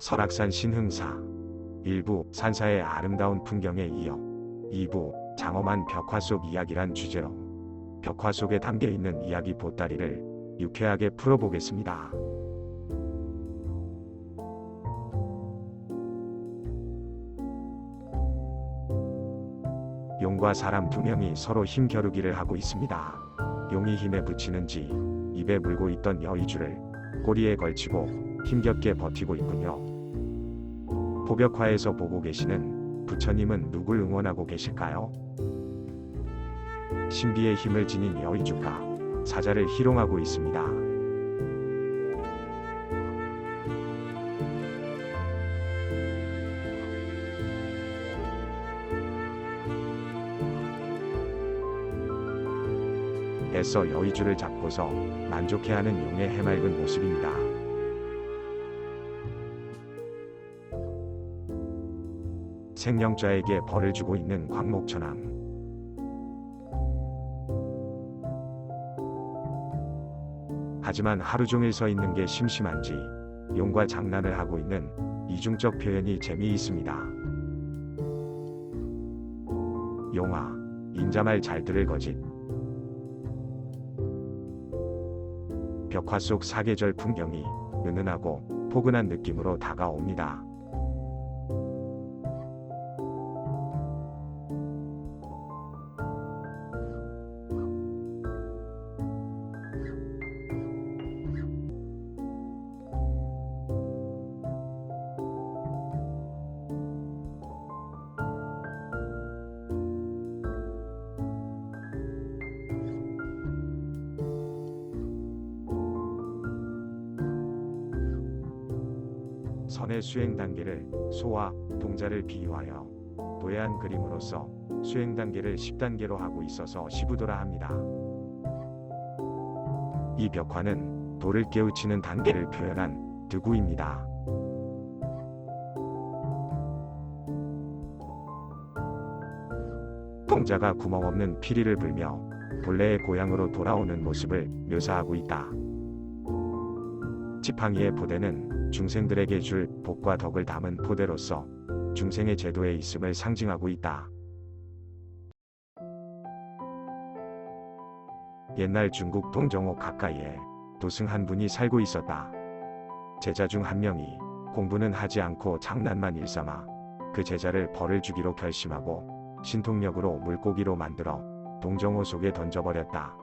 설악산 신흥사 1부 산사의 아름다운 풍경에 이어 2부 장엄한 벽화 속 이야기란 주제로 벽화 속에 담겨 있는 이야기 보따리를 유쾌하게 풀어보겠습니다. 용과 사람 두 명이 서로 힘겨루기를 하고 있습니다. 용이 힘에 붙이는지 입에 물고 있던 여의주를 꼬리에 걸치고 힘겹게 버티고 있군요. 포벽화에서 보고 계시는 부처님은 누굴 응원하고 계실까요? 신비의 힘을 지닌 여의주가 사자를 희롱하고 있습니다. 애써 여의주를 잡고서 만족해하는 용의 해맑은 모습입니다. 생명자에게 벌을 주고 있는 광목천왕. 하지만 하루 종일 서 있는 게 심심한지 용과 장난을 하고 있는 이중적 표현이 재미있습니다. 용아, 인자말 잘 들을 거짓. 벽화 속 사계절 풍경이 은은하고 포근한 느낌으로 다가옵니다. 선의 수행 단계를 소와 동자를 비유하여 도해한 그림으로써 수행 단계를 10단계로 하고 있어서 시부도라 합니다. 이 벽화는 돌을 깨우치는 단계를 표현한 드구입니다. 동자가 구멍 없는 피리를 불며 본래의 고향으로 돌아오는 모습을 묘사하고 있다. 지팡이의 포대는 중생들에게 줄 복과 덕을 담은 포대로서 중생의 제도에 있음을 상징하고 있다. 옛날 중국 동정호 가까이에 도승 한 분이 살고 있었다. 제자 중 한 명이 공부는 하지 않고 장난만 일삼아 그 제자를 벌을 주기로 결심하고 신통력으로 물고기로 만들어 동정호 속에 던져버렸다.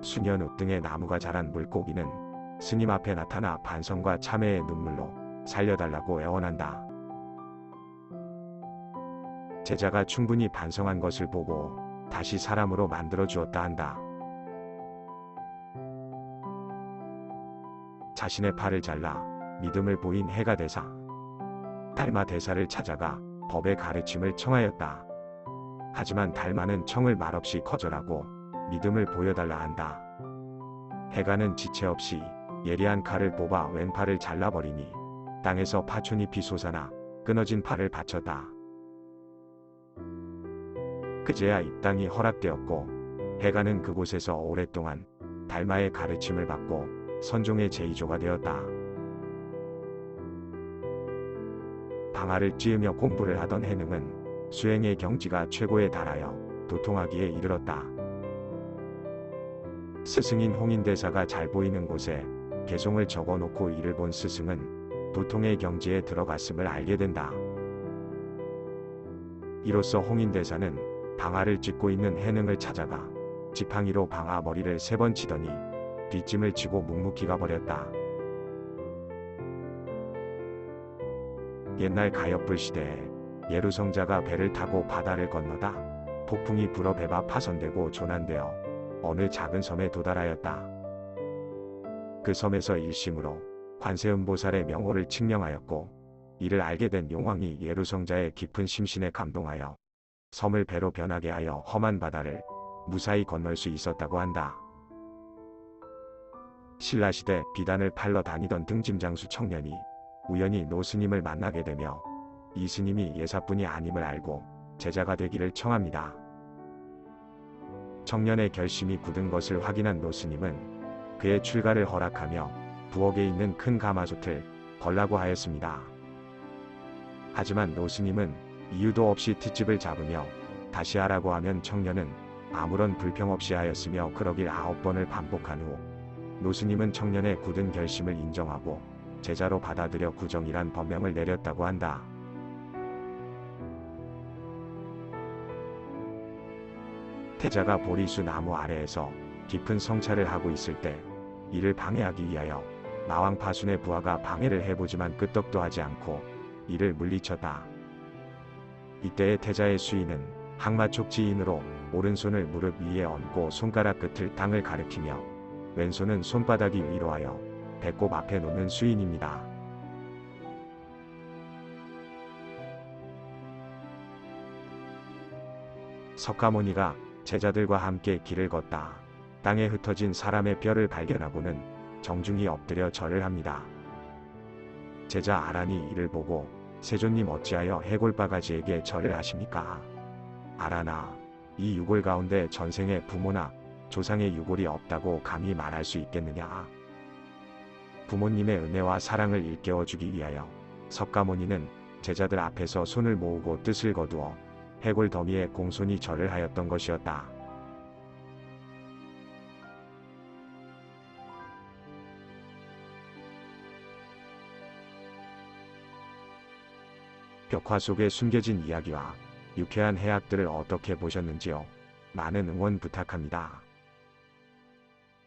수년 후 등에 나무가 자란 물고기는 스님 앞에 나타나 반성과 참회의 눈물로 살려달라고 애원한다. 제자가 충분히 반성한 것을 보고 다시 사람으로 만들어 주었다 한다. 자신의 팔을 잘라 믿음을 보인 해가 대사. 달마 대사를 찾아가 법의 가르침을 청하였다. 하지만 달마는 청을 말없이 거절하고 믿음을 보여달라 한다. 해가는 지체 없이 예리한 칼을 뽑아 왼팔을 잘라버리니 땅에서 파촌잎이 솟아나 끊어진 팔을 받쳤다. 그제야 입당이 허락되었고 해가는 그곳에서 오랫동안 달마의 가르침을 받고 선종의 제이조가 되었다. 방아를 찧으며 공부를 하던 해능은 수행의 경지가 최고에 달하여 도통하기에 이르렀다. 스승인 홍인대사가 잘 보이는 곳에 개송을 적어놓고 이를 본 스승은 도통의 경지에 들어갔음을 알게 된다. 이로써 홍인대사는 방아를 찧고 있는 해능을 찾아가 지팡이로 방아 머리를 세 번 치더니 뒷짐을 치고 묵묵히 가버렸다. 옛날 가엾불 시대에 예루성자가 배를 타고 바다를 건너다 폭풍이 불어 배가 파손되고 조난되어 어느 작은 섬에 도달하였다. 그 섬에서 일심으로 관세음보살의 명호를 칙령하였고 이를 알게 된 용왕이 예루성자의 깊은 심신에 감동하여 섬을 배로 변하게 하여 험한 바다를 무사히 건널 수 있었다고 한다. 신라시대 비단을 팔러 다니던 등짐장수 청년이 우연히 노스님을 만나게 되며 이 스님이 예사뿐이 아님을 알고 제자가 되기를 청합니다. 청년의 결심이 굳은 것을 확인한 노스님은 그의 출가를 허락하며 부엌에 있는 큰 가마솥을 걸라고 하였습니다. 하지만 노스님은 이유도 없이 뒷집을 잡으며 다시 하라고 하면 청년은 아무런 불평 없이 하였으며 그러길 아홉 번을 반복한 후 노스님은 청년의 굳은 결심을 인정하고 제자로 받아들여 구정이란 법명을 내렸다고 한다. 태자가 보리수 나무 아래에서 깊은 성찰을 하고 있을 때 이를 방해하기 위하여 마왕 파순의 부하가 방해를 해보지만 끄떡도 하지 않고 이를 물리쳤다. 이때의 태자의 수인은 항마촉 지인으로 오른손을 무릎 위에 얹고 손가락 끝을 땅을 가리키며 왼손은 손바닥이 위로 하여 배꼽 앞에 놓는 수인입니다. 석가모니가 제자들과 함께 길을 걷다. 땅에 흩어진 사람의 뼈를 발견하고는 정중히 엎드려 절을 합니다. 제자 아란이 이를 보고 세존님 어찌하여 해골바가지에게 절을 하십니까? 아란아, 이 유골 가운데 전생의 부모나 조상의 유골이 없다고 감히 말할 수 있겠느냐? 부모님의 은혜와 사랑을 일깨워주기 위하여 석가모니는 제자들 앞에서 손을 모으고 뜻을 거두어 해골 더미에 공손히 절을 하였던 것이었다. 벽화 속에 숨겨진 이야기와 유쾌한 해악들을 어떻게 보셨는지요? 많은 응원 부탁합니다.